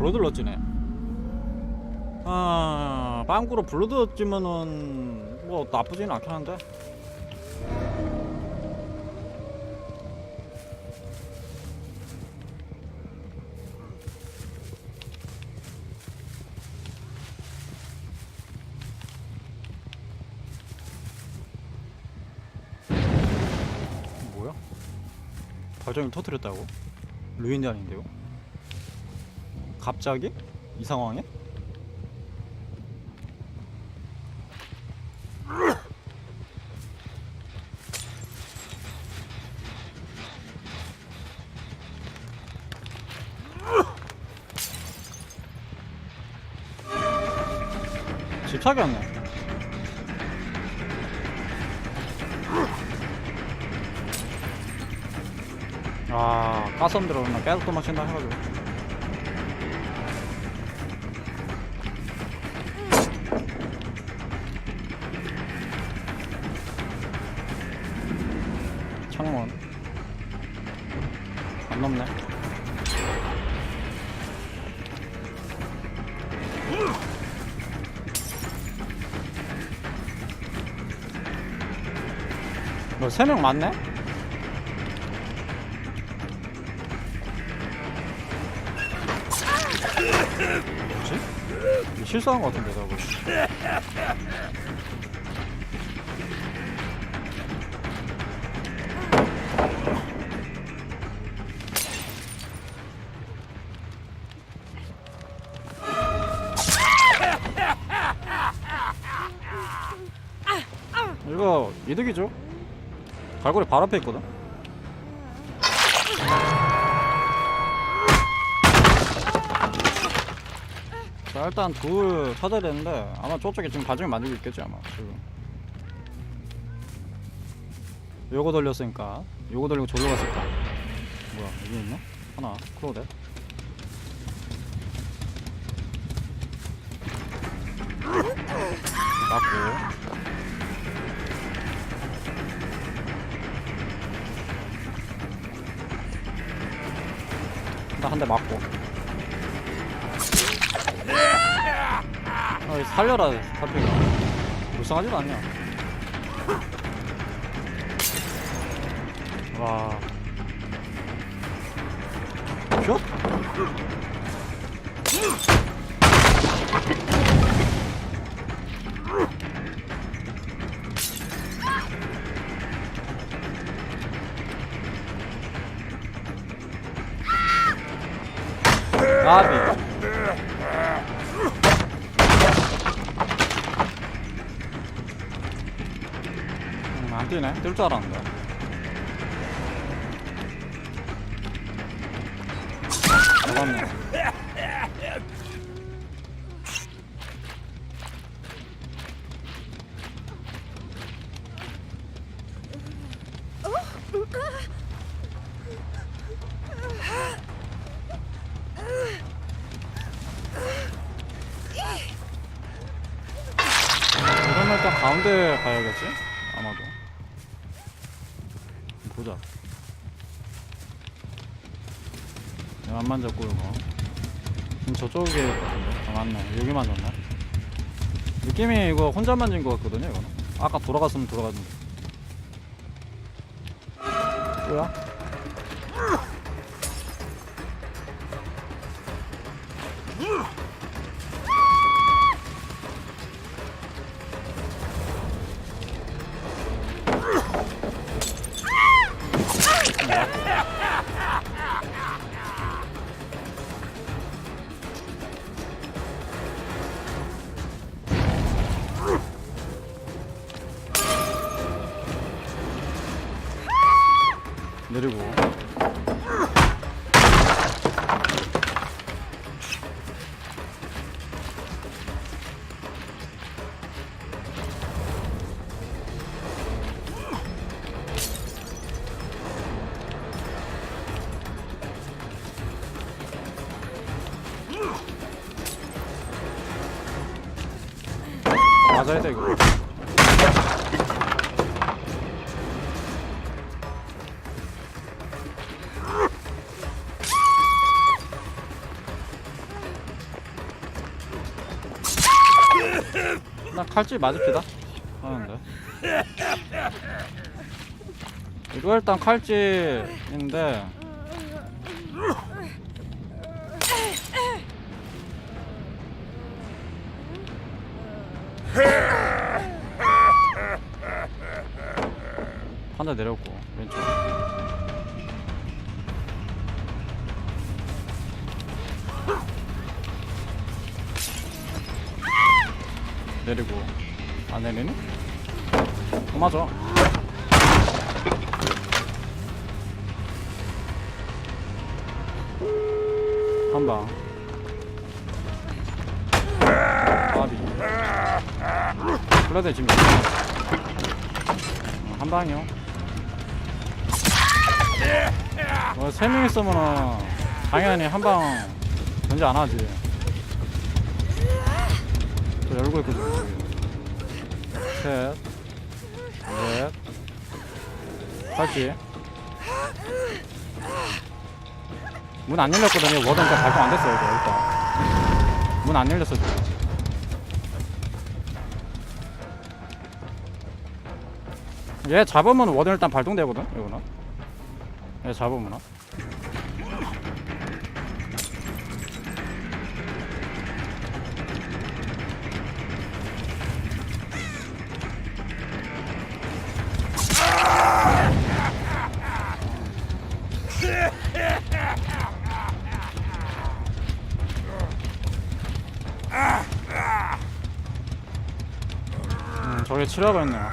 블러드 러지네 아 빵꾸로 블러드 러지면은 뭐 나쁘지는 않긴 한데? 발전을 터뜨렸다고? 루인이 아닌데요? 갑자기? 이 상황에? 집착이 안 나. 아, 가슴 들어오면 계속 도망친다 해가지고. 뭐, 세 명 맞네? 뭐지? 실수한 것 같은데, 저거. 이거 이득이죠? 갈고리 바로 앞에 있거든? 자 일단 둘 찾아야 되는데 아마 저쪽에 지금 발전기 만들고 있겠지 아마 지금. 요거 돌렸으니까. 요거 돌리고 졸로 갔을까? 뭐야 여기 있나? 하나 클로데 맞고 나 한 대 맞고. 아, 살려라 살피가. 불쌍하지도 않냐. 와. 슛? 나비 음, 안 뛰네. 뛸 줄 알았는데. 잡았네. 일단 가운데 가야겠지? 아마도. 보자. 안 만졌고 이거. 지금 저쪽에. 아 맞네. 여기 만 졌네. 느낌이 이거 혼자 만 진 것 같거든요. 이거는. 아까 돌아갔으면 돌아갔는데. 뭐야? 내리고. 나 칼질 맞읍시다. 하는데. 이거 일단 칼질인데. 한대 내렸고 왼쪽 내리고 안 내리니? 어 맞아. 한방 바비 블러드 지금 어, 한 방이요. 어, 세명 있으면은 당연히 한방 견제 안 하지 저 열고 여기. 셋, 넷, 팔찌. 문안 열렸거든요. 거 발동 안 됐어요, 일단. 문 안 열렸어. 얘 잡으면 워든 일단 발동되거든, 이거는. 얘 잡으면. 있네요.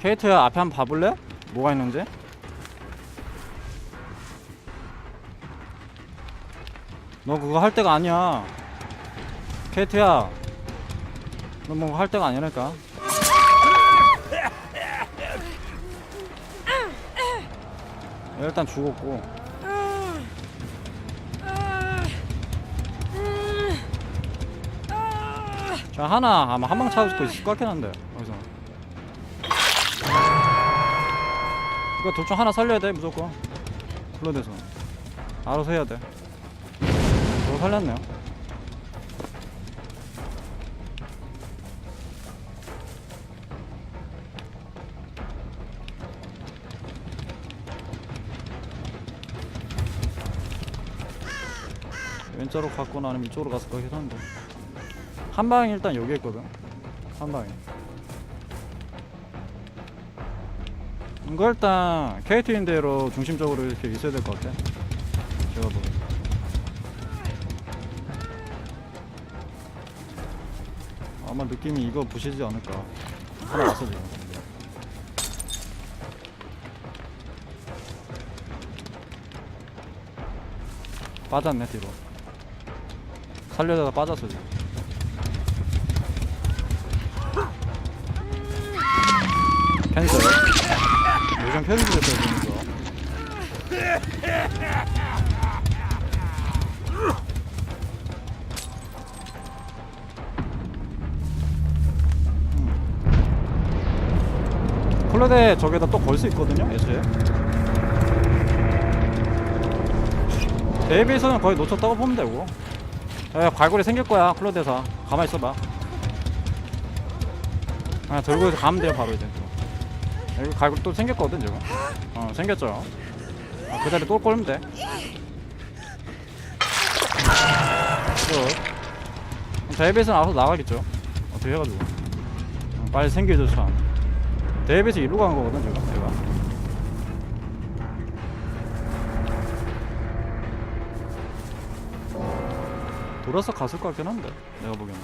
케이트야 앞에 한번 봐볼래? 뭐가 있는지? 너 그거 할 때가 아니야. 케이트야. 너 뭐 할 때가 아니라니까. 얘 일단 죽었고. 자 하나 아마 한방 찾을 수도 있을 것 같긴 한데 여기서. 이거 둘중 하나 살려야 돼 무조건. 블러드에서. 알아서 해야 돼. 저거 살렸네요. 왼쪽으로 갔거나 아니면 이쪽으로 갔을 것 같긴 한데 한 방이 일단 여기 있거든. 한 방이. 이거 일단 KT인 대로 중심적으로 이렇게 있어야 될 것 같아. 제가 보기. 아마 느낌이 이거 부시지 않을까. 하나 왔어 지금. 빠졌네 뒤로. 살려다가 빠졌어 지금. 캔슬. 요즘 캔슬 됐어요 보니까 음. 콜레데 저기다 또 걸 수 있거든요 애초에. 데이비스는 거의 놓쳤다고 보면 되고. 에 갈고리 생길 거야 클로데사 가만히 있어봐. 그냥 들고 가면 돼요 바로 이제. 또. 여기 갈고리 또 생겼거든 지금. 어 생겼죠. 아, 그 자리 또 걸면 돼. 끝. 데이비스는 알아서 나가겠죠. 어떻게 해가지고. 어, 빨리 생기죠 참. 데이비스 이리로 간 거거든 지금 내가. 돌아서 갔을 것 같긴 한데 내가 보기에는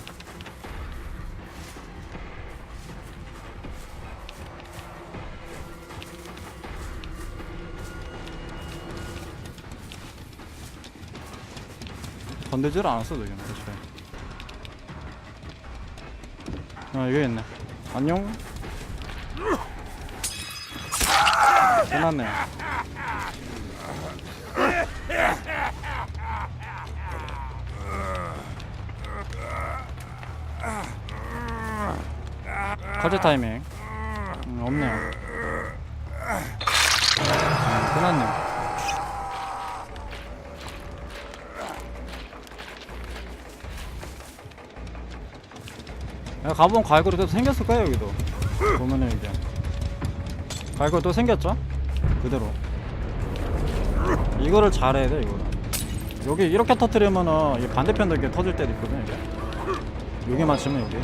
건들질 않았어 여기는 애초에 아 여기 있네. 안녕. 끝났네. 커즈 타이밍. 음, 없네요. 음, 끝났네요 야, 가보면 갈고리 또 생겼을 거야 여기도. 보면은 이게 갈고리 또 생겼죠? 그대로. 이거를 잘해야 돼 이거는 여기 이렇게 터트리면은 이 반대편도 이렇게 터질 때도 있거든 이게. 여기 맞추면 여기